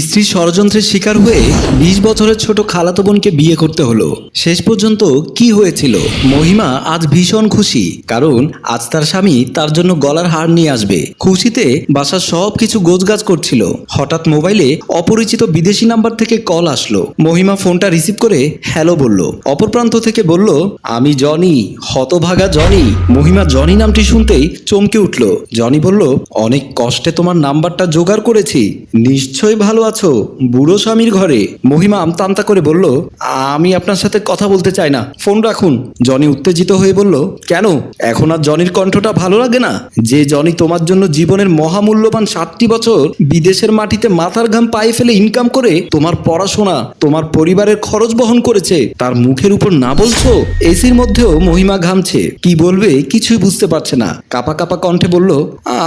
স্ত্রী ষড়যন্ত্রের শিকার হয়ে বিশ বছরের ছোট খালাতো বোনকে বিয়ে করতে হলো। শেষ পর্যন্ত কি হয়েছিল? মহিমা আজ ভীষণ খুশি, কারণ আজ তার স্বামী তার জন্য গলার হার নিয়ে আসবে। খুশিতে বাসার সব কিছু গোছগাছ করছিল। হঠাৎ মোবাইলে অপরিচিত বিদেশি নাম্বার থেকে কল আসলো। মহিমা ফোনটা রিসিভ করে হ্যালো বলল। অপর প্রান্ত থেকে বলল, আমি জনি, হতভাগা জনি। মহিমা জনি নামটি শুনতেই চমকে উঠল। জনি বলল, অনেক কষ্টে তোমার নাম্বারটা জোগাড় করেছি। নিশ্চয়ই ভালো আছো? বুড়ো স্বামীর ঘরে? মহিমা আমতা আমতা করে বলল, আমি আপনার সাথে কথা বলতে চাই না। ফোন রাখুন। জনি উত্তেজিত হয়ে বলল, কেন? এখন আর জনির কণ্ঠটা ভালো লাগে না? যে জনি তোমার জন্য জীবনের মহামূল্যবান সাতটি বছর বিদেশের মাটিতে মাথার ঘাম পায়ে ফেলে ইনকাম করে তোমার পড়াশোনা, তোমার পরিবারের খরচ বহন করেছে, তার মুখের উপর না বলছো? এসির মধ্যেও মহিমা ঘামছে। কি বলবে কিছুই বুঝতে পারছে না। কাপা কাপা কণ্ঠে বলল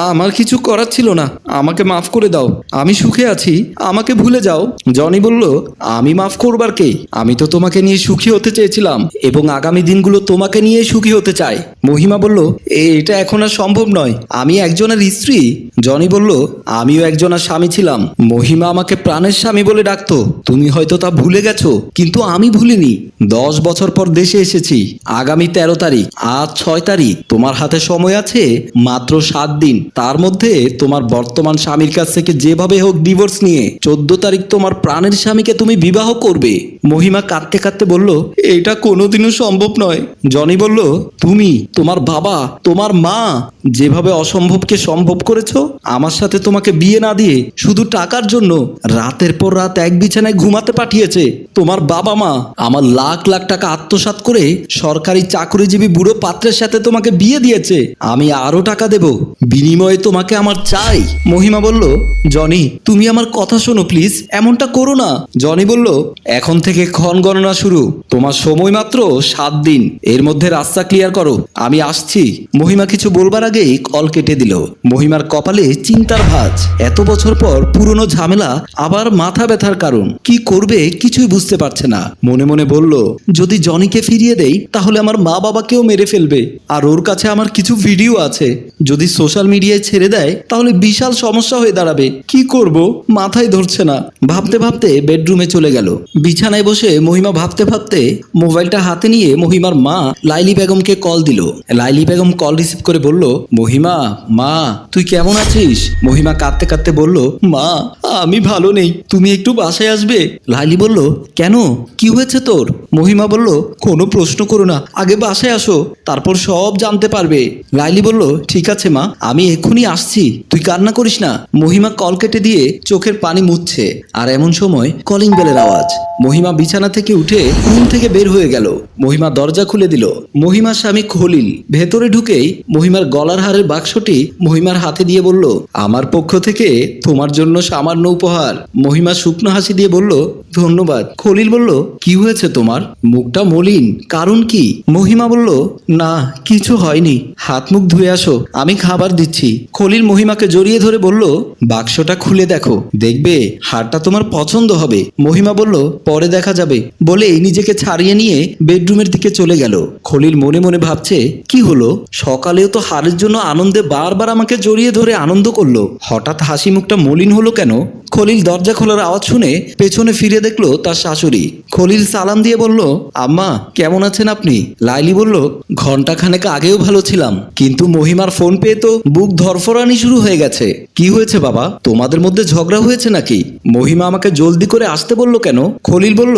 আমার কিছু করার ছিল না। আমাকে মাফ করে দাও। আমি সুখে আছি। আমাকে ভুলে যাও। জনি বলল আমি মাফ করবার কে? আমি তো তোমাকে নিয়ে সুখী হতে চেয়েছিলাম এবং আগামী দিনগুলো তোমাকে নিয়ে সুখী হতে চাই। মহিমা বলল "এ, এটা এখন আর সম্ভব নয়। আমি একজনের স্ত্রী? জনি বলল আমিও একজনের স্বামী ছিলাম। মহিমা আমাকে প্রাণের স্বামী বলে ডাকতো। তুমি হয়তো তা ভুলে গেছো কিন্তু আমি ভুলিনি। দশ বছর পর দেশে এসেছি। আগামী তেরো তারিখ আজ ছয় তারিখ। তোমার হাতে সময় আছে মাত্র সাত দিন। তার মধ্যে তোমার বর্তমান স্বামীর কাছ থেকে যেভাবে হোক ডিভোর্স নিয়ে। চোদ্দ তারিখ তোমার প্রাণের স্বামীকে তুমি বিবাহ করবে। মহিমা কাঁদতে কাঁদতে বলল, এটা কোনোদিনও সম্ভব নয়। জনি বলল, তুমি, তোমার বাবা, তোমার মা যেভাবে অসম্ভবকে সম্ভব করেছ, আমার সাথে তোমাকে বিয়ে না দিয়ে শুধু টাকার জন্য রাতের পর রাত এক বিছানায় ঘুমাতে পাঠিয়েছে। তোমার বাবা মা আমার লাখ লাখ টাকা আত্মসাৎ করে সরকারি চাকরিজীবী বুড়ো পাত্রের সাথে তোমাকে বিয়ে দিয়েছে। আমি আরও টাকা দেব। বিনিময়ে তোমাকে আমার চাই। মহিমা বলল, জনি, তুমি আমার কথা শোনো প্লিজ এমনটা করো না। জনি বলল, এখন থেকে ক্ষণ গণনা শুরু। তোমার সময় মাত্র সাত দিন। এর মধ্যে রাস্তা ক্লিয়ার করো। আমি আসছি। মহিমা কিছু বলবার আগেই কল কেটে দিল। মহিমার কপালে চিন্তার ভাঁজ। এত বছর পর পুরনো ঝামেলা আবার মাথা ব্যথার কারণ। কি করবে কিছুই বুঝতে পারছে না। মনে মনে বলল, যদি জনিকে ফিরিয়ে দেই, তাহলে আমার মা বাবাকেও মেরে ফেলবে। আর ওর কাছে আমার কিছু ভিডিও আছে। যদি সোশ্যাল মিডিয়ায় ছেড়ে দেয়, তাহলে বিশাল সমস্যা হয়ে দাঁড়াবে। কি করব? মাথায় ধরছে না। ভাবতে ভাবতে বেডরুমে চলে গেল। বিছানায় বসে মহিমা ভাবতে ভাবতে মোবাইলটা হাতে নিয়ে মহিমার মা লাইলি বেগমকে কল দিল। লাইলি বেগম কল রিসিভ করে বলল, মহিমা, মা, তুই কেমন আছিস? মহিমা কাঁদতে কাঁদতে বলল, মা, আমি ভালো নেই। তুমি একটু বাসায় আসবে? লাইলি বলল, কেন? কি হয়েছে তোর? মহিমা বলল, কোনো প্রশ্ন করো না। আগে বাসায় আসো, তারপর সব জানতে পারবে। লাইলি বলল, ঠিক আছে মা, আমি এক্ষুনি আসছি। তুই কান্না করিস না। মহিমা কল কেটে দিয়ে চোখের পানি মুছছে আর এমন সময় কলিং বেলের আওয়াজ। মহিমা বিছানা থেকে উঠে রুম থেকে বের হয়ে গেল। মহিমা দরজা খুলে দিল। মহিমার স্বামী খলিল। ভেতরে ঢুকেই মহিমার গলার হারের বাক্সটি মহিমার হাতে দিয়ে বলল, আমার পক্ষ থেকে তোমার জন্য সামান্য উপহার। মহিমা শুকনো হাসি দিয়ে বলল, ধন্যবাদ। খলিল বলল, কি হয়েছে তোমার? মুখটা মলিন, কারণ কি? মহিমা বলল, না, কিছু হয়নি। হাত মুখ ধুয়ে আসো, আমি খাবার দিচ্ছি। খলিল মহিমাকে জড়িয়ে ধরে বলল, বাক্সটা খুলে দেখো, দেখবে হারটা তোমার পছন্দ হবে। মহিমা বলল পরে দেখা যাবে। বলে নিজেকে ছাড়িয়ে নিয়ে বেডরুমের দিকে চলে গেল। খলিল মনে মনে ভাবছে, কি হলো? সকালেও তো হারের জন্য আনন্দে বারবার আমাকে জড়িয়ে ধরে আনন্দ করল। হঠাৎ হাসি মুখটা মলিন হলো কেন? খলিল দরজা খোলার আওয়াজ শুনে পেছনে ফিরে দেখল তার শাশুড়ি। খলিল সালাম দিয়ে বলল, আম্মা, কেমন আছেন আপনি? লাইলি বলল ঘণ্টা খানেক আগেও ভালো ছিলাম, কিন্তু মহিমার ফোন পেয়ে তো বুক ধরফরানি শুরু হয়ে গেছে। কি হয়েছে বাবা? তোমাদের মধ্যে ঝগড়া হয়েছে নাকি? মহিমা আমাকে জলদি করে আসতে বলল কেন? খলিল বলল,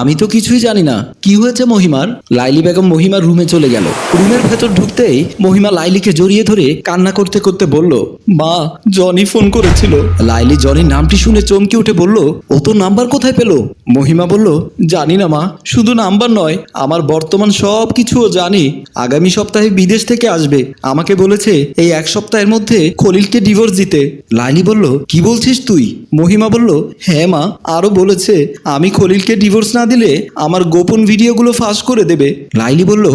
আমি তো কিছুই জানি না। কি হয়েছে মহিমার? লাইলি বেগম মহিমার রুমে চলে গেল। রুমের ভেতর ঢুকতেই মহিমা লাইলিকে জড়িয়ে ধরে কান্না করতে করতে বলল, মা, জনি ফোন করেছিল। লাইলি জনির নামটি শুনে চমকে উঠে বলল, ও তো নাম্বার কোথায় পেল? মহিমা বলল, জানি না মা, শুধু নাম্বার নয়, আমার বর্তমান সব কিছুও জানি। আগামী সপ্তাহে বিদেশ থেকে আসবে। আমাকে বলেছে এই এক সপ্তাহের মধ্যে খলিলকে ডিভোর্স দিতে। লাইলি বলল, কি বলছিস তুই? মহিমা বলল হ্যাঁ মা আরও বলেছে, আমি খলিলকে ডিভোর্স না দিলে আমার গোপন ভিডিওগুলো ফাঁস করে দেবে। লাইলি বলল,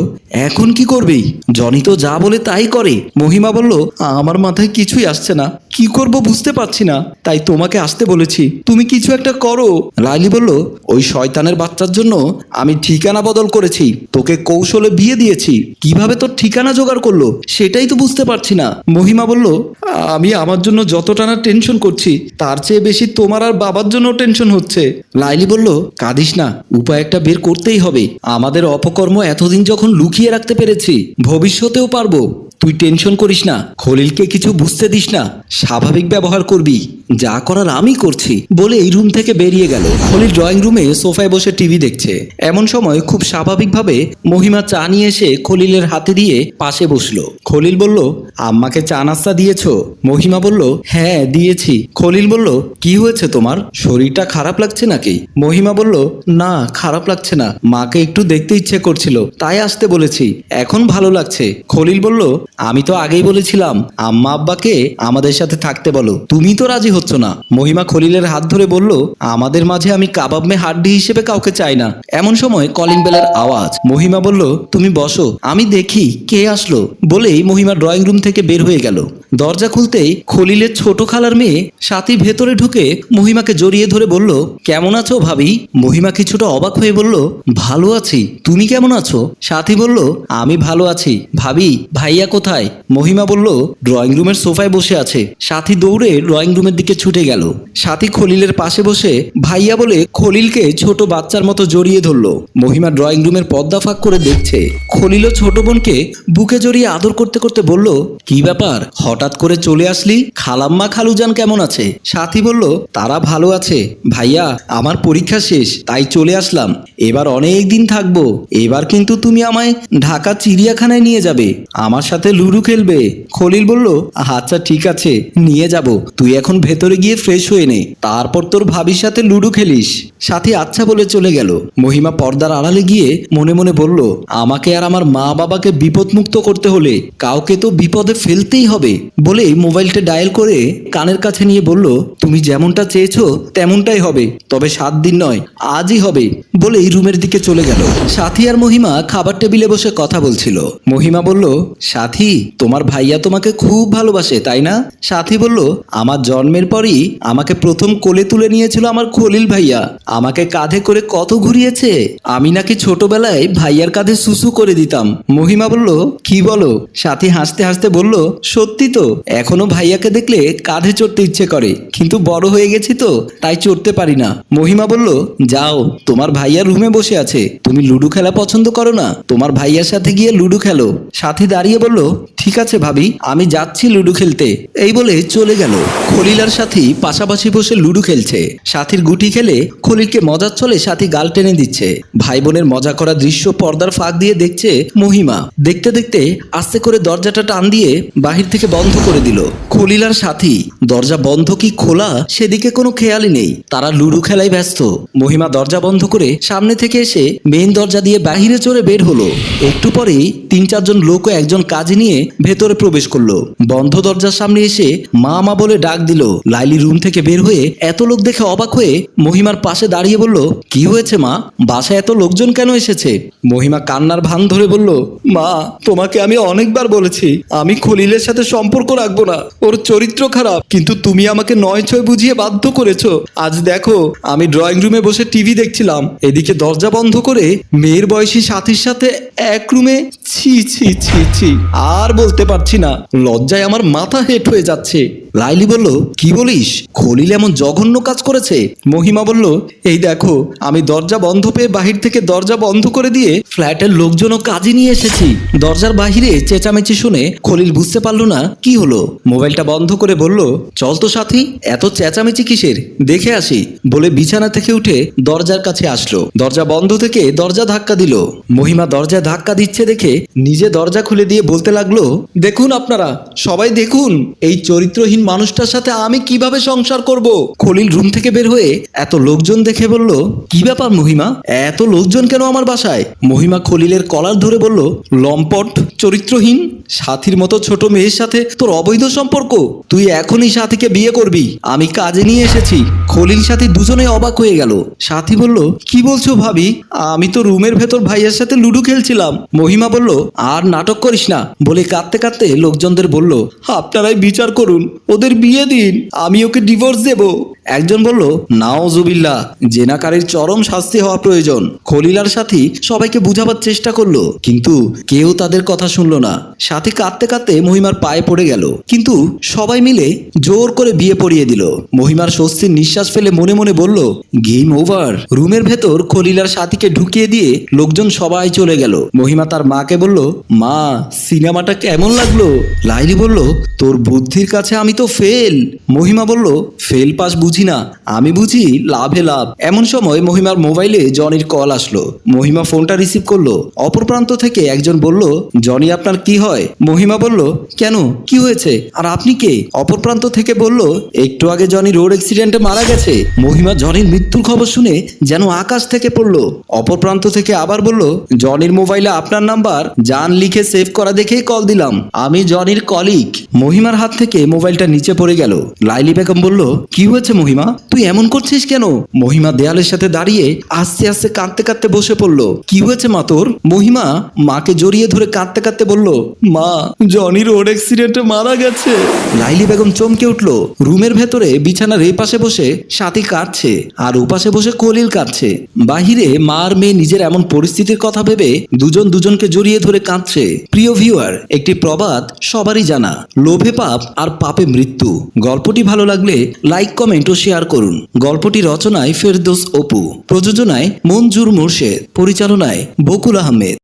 এখন কি করবি? জনি তো যা বলে তাই করে। মহিমা বলল, আমার মাথায় কিছুই আসছে না। কি করব বুঝতে পারছি না। তাই তোমাকে আসতে বলেছি। তুমি কিছু একটা করো। লাইলি বলল, ওই শয়তানের বাচ্চার জন্য আমি ঠিকানা বদল করেছি। তোকে কৌশলে বিয়ে দিয়েছি। কীভাবে তোর ঠিকানা জোগাড় করল, সেটাই তো বুঝতে পারছি না। মহিমা বলল, আমি আমার জন্য যতটা না টেনশন করছি, তার চেয়ে বেশি তোমার আর বাবার জন্য টেনশন হচ্ছে। লাইলি বলল, কাঁদিস না, উপায় একটা বের করতেই হবে। আমাদের অপকর্ম এতদিন যখন লুকিয়ে রাখতে পেরেছি, ভবিষ্যতেও পারব। তুই টেনশন করিস না, খলিলকে কিছু বুঝতে দিস না, স্বাভাবিক ব্যবহার করবি, যা করার আমি করছি, বলে এই রুম থেকে বেরিয়ে গেল। খলিল ড্রয়িং রুমে সোফায় বসে টিভি দেখছে। এমন সময় খুব স্বাভাবিকভাবে মহিমা চা নিয়ে এসে খলিলের হাতে দিয়ে পাশে বসল। খলিল বলল, আম্মাকে চা নাস্তা দিয়েছ? মহিমা বলল হ্যাঁ দিয়েছি। খলিল বলল, কি হয়েছে তোমার? শরীরটা খারাপ লাগছে নাকি? মহিমা বলল, না, খারাপ লাগছে না। মাকে একটু দেখতে ইচ্ছে করছিল, তাই আসতে বলেছি। এখন ভালো লাগছে। খলিল বলল আমি তো আগেই বলেছিলাম, আম্মা আব্বাকে আমাদের সাথে থাকতে বলো। তুমি তো রাজি হচ্ছ না। মহিমা খলিলের হাত ধরে বলল, আমাদের মাঝে আমি কাবাব মে হাড্ডি হিসেবে কাউকে চাই না। এমন সময় কলিং বেলের আওয়াজ, মহিমা বলল, তুমি বসো, আমি দেখি কে আসলো বলেই মহিমা ড্রয়িং রুম থেকে বের হয়ে গেল। দরজা খুলতেই খলিলের ছোট খালার মেয়ে সাথী ভেতরে ঢুকে মহিমাকে জড়িয়ে ধরে বলল, কেমন আছো ভাবি? মহিমা কিছুটা অবাক হয়ে বলল, ভালো আছি। তুমি কেমন আছো? সাথী বলল, আমি ভালো আছি। ভাবি, ভাইয়া কোথায়? মহিমা বলল ড্রয়িং রুমের সোফায় বসে আছে। সাথী দৌড়ে ড্রয়িং রুমের দিকে ছুটে গেল। সাথী খলিলের পাশে বসে ভাইয়া বলে খলিলকে ছোট বাচ্চার মতো জড়িয়ে ধরলো। মহিমা ড্রয়িং রুমের পর্দা ফাঁক করে দেখছে। খলিল ও ছোট বোনকে বুকে জড়িয়ে আদর করতে করতে বলল, কি ব্যাপার? হঠাৎ করে চলে আসলি? খালাম্মা খালুজান কেমন আছে? সাথী বলল, তারা ভালো আছে। ভাইয়া, আমার পরীক্ষা শেষ, তাই চলে আসলাম। এবার অনেক দিন থাকব। এবার কিন্তু তুমি আমায় ঢাকা চিড়িয়াখানায় নিয়ে যাবে। আমার সাথে লুডু খেলবে। খলিল বলল আচ্ছা ঠিক আছে, নিয়ে যাব। তুই এখন ভেতরে গিয়ে ফ্রেশ হয়ে নে। তারপর তোর ভাবির সাথে লুডু খেলিস। সাথী আচ্ছা বলে চলে গেল। মহিমা পর্দার আড়ালে গিয়ে মনে মনে বলল, আমাকে আর আমার মা বাবাকে বিপদমুক্ত করতে হলে কাউকে তো বিপদে ফেলতেই হবে। বলে মোবাইলটা ডায়াল করে কানের কাছে নিয়ে বলল, তুমি যেমনটা চেয়েছো, তেমনটাই হবে। তবে সাত দিন নয়, আজই হবে। বলেই রুমের দিকে চলে গেল। সাথী আর মহিমা খাবার টেবিলে বসে কথা বলছিল। মহিমা বলল, সাথী তোমার ভাইয়া তোমাকে খুব ভালোবাসে, তাই না? সাথী বলল, আমার জন্মের পরই আমাকে প্রথম কোলে তুলে নিয়েছিল আমার খলিল ভাইয়া। আমাকে কাঁধে করে কত ঘুরিয়েছে? আমি নাকি ছোটবেলায় ভাইয়ার কাঁধে সুসু করে দিতাম। মহিমা বলল, কি বলো? সাথী হাসতে হাসতে বলল, সত্যি তো, এখনও ভাইয়াকে দেখলে কাঁধে চড়তে ইচ্ছে করে, কিন্তু বড় হয়ে গেছি তো, তাই চড়তে পারি না। মহিমা বলল, যাও, তোমার ভাইয়া রুমে বসে আছে, তুমি লুডো খেলা পছন্দ করো না, তোমার ভাইয়ার সাথে গিয়ে লুডো খেলো। সাথী দাঁড়িয়ে বলল ঠিক আছে ভাবি, আমি যাচ্ছি লুডু খেলতে। এই বলে চলে গেল। খলিল আর সাথী পাশাপাশি বসে লুডো খেলছে। সাথীর গুটি খেলে খলিলকে মজার চলে সাথী গাল টেনে দিচ্ছে। ভাই বোনের মজা করা দৃশ্য পর্দার ফাঁক দিয়ে দেখছে মহিমা। দেখতে দেখতে আস্তে করে দরজাটা টান দিয়ে বাহির থেকে বন্ধ করে দিল। খলিল আর সাথী, দরজা বন্ধ কি খোলা সেদিকে কোনো খেয়ালই নেই। তারা লুডু খেলায় ব্যস্ত। মহিমা দরজা বন্ধ করে সামনে থেকে এসে মেইন দরজা দিয়ে বাহিরে চড়ে বের হলো। একটু পরেই তিন চারজন লোক ও একজন কাজী নিয়ে ভেতরে প্রবেশ করল। বন্ধ দরজার সামনে এসে মা মা বলে ডাক দিল। লাইলি রুম থেকে বের হয়ে এত লোক দেখে অবাক হয়ে মহিমার পাশে দাঁড়িয়ে বলল, কি হয়েছে মা? বাসায় এত লোকজন কেন এসেছে? মহিমা কান্নার ভান ধরে বলল, মা, তোমাকে আমি অনেকবার বলেছি, আমি খলিলের সাথে সম্পর্ক রাখব না। ওর চরিত্র খারাপ, কিন্তু তুমি আমাকে নয় ছয় বুঝিয়ে বাধ্য করেছ। আজ দেখো, আমি ড্রয়িং রুমে বসে টিভি দেখছিলাম। এদিকে দরজা বন্ধ করে মেয়ের বয়সী সাথীর সাথে এক রুমে ছি ছি ছি ছি আর বলতে পারছি না। লজ্জায় আমার মাথা হেট হয়ে যাচ্ছে। লাইলি বলল, কি বলিস? খলিল এমন জঘন্য কাজ করেছে। মহিমা বলল, এই দেখো, আমি দরজা বন্ধ পেয়ে বাহির থেকে দরজা বন্ধ করে দিয়ে ফ্ল্যাটের লোকজনও কাজে নিয়ে এসেছি। দরজার বাহিরে চেঁচামেচি শুনে খলিল বুঝতে পারল না কি হলো। মোবাইলটা বন্ধ করে বলল, চল তো সাথী, এত চেঁচামেচি কিসের? দেখে আসি। বলে বিছানা থেকে উঠে দরজার কাছে আসলো। দরজা বন্ধ থেকে দরজা ধাক্কা দিল। মহিমা দরজা ধাক্কা দিচ্ছে দেখে নিজে দরজা খুলে দিয়ে বলতে লাগল, দেখুন আপনারা, সবাই দেখুন, এই চরিত্রহীন মানুষটার সাথে আমি কীভাবে সংসার করব? খলিল রুম থেকে বের হয়ে এত লোকজন দেখে বলল, কি ব্যাপার মহিমা? এত লোকজন কেন আমার বাসায়? মহিমা খলিলের কলার ধরে বলল, লম্পট, চরিত্রহীন, সাথীর মতো ছোট মেয়ের সাথে তোর অবৈধ সম্পর্ক। তুই এখনই সাথীকে বিয়ে করবি। আমি কাজে নিয়ে এসেছি। খলিল সাথী দুজনে অবাক হয়ে গেল। সাথী বলল, কি বলছো ভাবি? আমি তো রুমের ভেতর ভাইয়ের সাথে লুডো খেলছিলাম। মহিমা বলল, আর নাটক করিস না। বলে কাঁদতে কাঁদতে লোকজনদের বলল, আপনারাই বিচার করুন। ওদের বিয়ে দিন, আমি ওকে ডিভোর্স দেব। একজন বলল নাওজুবিল্লা জেনাকারীর চরম শাস্তি হওয়া প্রয়োজন। খলিলার সাথী সবাইকে বুঝাবার চেষ্টা করল, কিন্তু কেউ তাদের কথা শুনলো না। সাথী কাঁদতে কাঁদতে মহিমার পায়ে পড়ে গেল, কিন্তু সবাই মিলে জোর করে বিয়ে পড়িয়ে দিল। মহিমার স্বস্তির নিঃশ্বাস ফেলে মনে মনে বলল, গেম ওভার। রুমের ভেতর খলিলার সাথীকে ঢুকিয়ে দিয়ে লোকজন সবাই চলে গেল। মহিমা তার মাকে বলল, মা, সিনেমাটা কেমন লাগল? লাইলি বলল, তোর বুদ্ধির কাছে আমি তো ফেল মহিমা বলল ফেল পাস বুঝি না। আমি বুঝি লাভে লাভ। এমন সময় মহিমার মোবাইলে জনির কল আসলো। মহিমা ফোনটা রিসিভ করল। অপর প্রান্ত থেকে একজন বলল, জনি, আপনার কি হয়? মহিমা বলল, কেন? কি হয়েছে? আর আপনি কে? অপর প্রান্ত থেকে বলল, একটু আগে জনি রোড অ্যাক্সিডেন্টে মারা গেছে। মহিমা জনির মৃত্যুর খবর শুনে যেন আকাশ থেকে পড়ল। অপর প্রান্ত থেকে আবার বলল, জনির মোবাইলে আপনার নাম্বার জান লিখে সেভ করা দেখেই কল দিলাম। আমি জনির কলিক মহিমার হাত থেকে মোবাইলটা নিচে পড়ে গেল। লাইলি বেগম বলল, কি হয়েছে মহিমা? তুই এমন করছিস কেন? মহিমা দেয়ালের সাথে দাঁড়িয়ে আস্তে আস্তে কাঁদতে কাঁদতে বসে পড়ল। কি হয়েছে মা তোর? মহিমা মাকে জড়িয়ে ধরে কাঁদতে কাঁদতে বলল, মা জনি রোড অ্যাক্সিডেন্টে মারা গেছে। লাইলি বেগম চমকে উঠল। রুমের ভেতরে বিছানার এই পাশে বসে সাথী কাঁদছে আর ওপাশে বসে কলিল কাঁদছে। বাহিরে মা আর মেয়ে নিজের এমন পরিস্থিতির কথা ভেবে দুজন দুজনকে জড়িয়ে ধরে কাঁদছে। প্রিয় ভিউয়ার, একটি প্রবাদ সবারই জানা। লোভে পাপ আর পাপে মৃত্যু। গল্পটি ভালো লাগলে লাইক, কমেন্ট ও শেয়ার করুন। গল্পটি রচনায় ফেরদোস অপু। প্রযোজনায় মঞ্জুর মোর্শেদ। পরিচালনায় বকুল আহমেদ।